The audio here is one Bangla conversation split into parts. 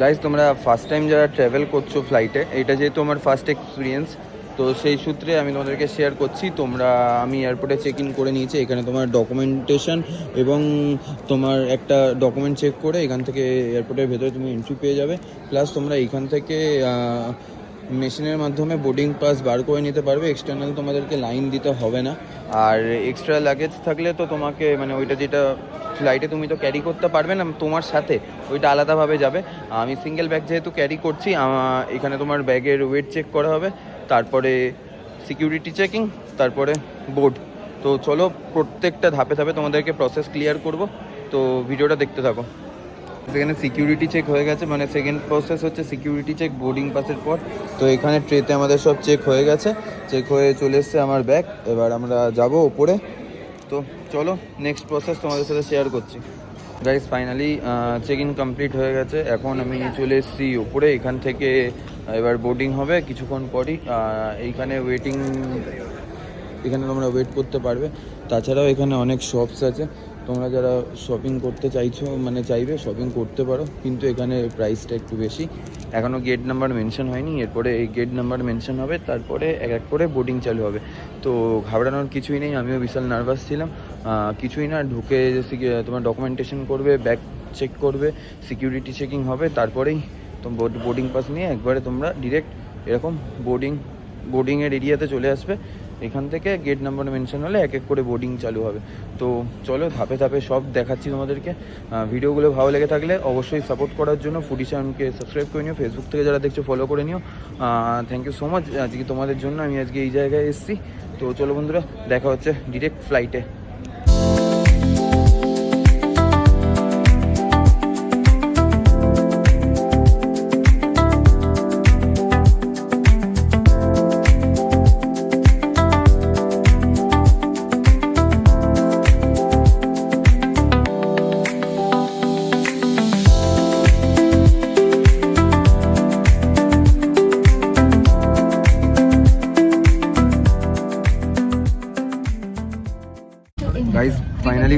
গাইজ তোমরা ফার্স্ট টাইম যারা ট্রাভেল করছ ফ্লাইটে এটা যেহেতু আমার ফার্স্ট এক্সপিরিয়েন্স তো সেই সূত্রে আমি তোমাদেরকে শেয়ার করছি। তোমরা, আমি এয়ারপোর্টে চেক ইন করে নিয়েছি, এখানে তোমার ডকুমেন্টেশন এবং তোমার একটা ডকুমেন্ট চেক করে এখান থেকে এয়ারপোর্টের ভেতরে তুমি এন্ট্রি পেয়ে যাবে। প্লাস তোমরা এখান থেকে মেশিনের মাধ্যমে বোর্ডিং পাস বার করে নিতে পারবে। এক্সটার্নাল তোমাদেরকে লাইন দিতে হবে না। আর এক্সট্রা লাগেজ থাকলে তো তোমাকে মানে ওইটা যেটা ফ্লাইটে তুমি তো ক্যারি করতে পারবে না, তোমার সাথে। ওইটা আলাদাভাবে যাবে। আমি সিঙ্গেল ব্যাগ যেহেতু ক্যারি করছি এখানে তোমার ব্যাগের ওয়েট চেক করা হবে, তারপরে সিকিউরিটি চেকিং তারপরে বোর্ড তো চলো, প্রত্যেকটা ধাপে ধাপে তোমাদেরকে প্রসেস ক্লিয়ার করব। তো ভিডিওটা দেখতে থাকো। সেখানে সিকিউরিটি চেক হয়ে গেছে মানে সেকেন্ড প্রসেস হচ্ছে সিকিউরিটি চেক বোর্ডিং পাসের পর। তো এখানে ট্রেতে আমাদের সব চেক হয়ে গেছে। চেক হয়ে চলে এসছে আমার ব্যাগ এবার আমরা যাব ওপরে। তো চলো নেক্সট প্রসেস তোমাদের সাথে শেয়ার করছি। Guys finally check in complete হয়ে গেছে। এখন আমি চলে এসেছি ওপরে এখান থেকে এবার বোর্ডিং হবে কিছুক্ষণ পরই। এইখানে ওয়েটিং এখানে তোমরা ওয়েট করতে পারবে। তাছাড়াও এখানে অনেক শপস আছে। তোমরা যারা শপিং করতে চাইছো মানে চাইবে শপিং করতে পারো। কিন্তু এখানে প্রাইসটা একটু বেশি। এখনও গেট নাম্বার মেনশন হয়নি, এরপরে এই গেট নাম্বার মেনশন হবে, তারপরে এক এক করে বোর্ডিং চালু হবে। তো ঘাবড়ানোর কিছুই নেই, আমিও বিশাল নার্ভাস ছিলাম। কিছুই না, ঢুকে তোমার ডকুমেন্টেশন করবে ব্যাগ চেক করবে সিকিউরিটি চেকিং হবে, তারপরেই বোর্ডিং পাস নিয়ে একবারে তোমরা ডিরেক্ট এরকম বোর্ডিং বোর্ডিংয়ের এরিয়াতে চলে আসবে। এখান থেকে গেট নাম্বার মেনশন হলে এক এক করে বোর্ডিং চালু হবে। তো চলো ধাপে ধাপে সব দেখাচ্ছি তোমাদেরকে। ভিডিওগুলো ভালো লেগে থাকলে অবশ্যই সাপোর্ট করার জন্য ফুডি চ্যানেলকে সাবস্ক্রাইব করে নিও। ফেসবুক থেকে যারা দেখছ ফলো করে নিও। থ্যাংক ইউ সো মাচ আজকে তোমাদের জন্য আমি আজকে এই জায়গায় এসেছি। তো চলো বন্ধুরা, দেখা হচ্ছে ডিরেক্ট ফ্লাইটে গাইজ ফাইনালি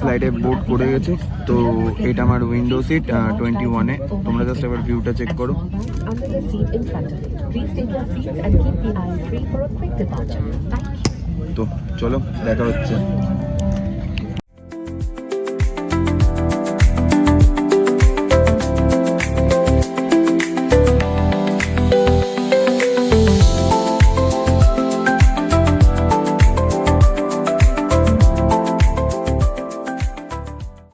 ফ্লাইটে বোর্ড করে গেছে। তো এটা আমার উইন্ডো সিট টোয়েন্টি ওয়ানে তোমরা জাস্ট এবার ভিউটা চেক করো। তো চলো, দেখা হচ্ছে।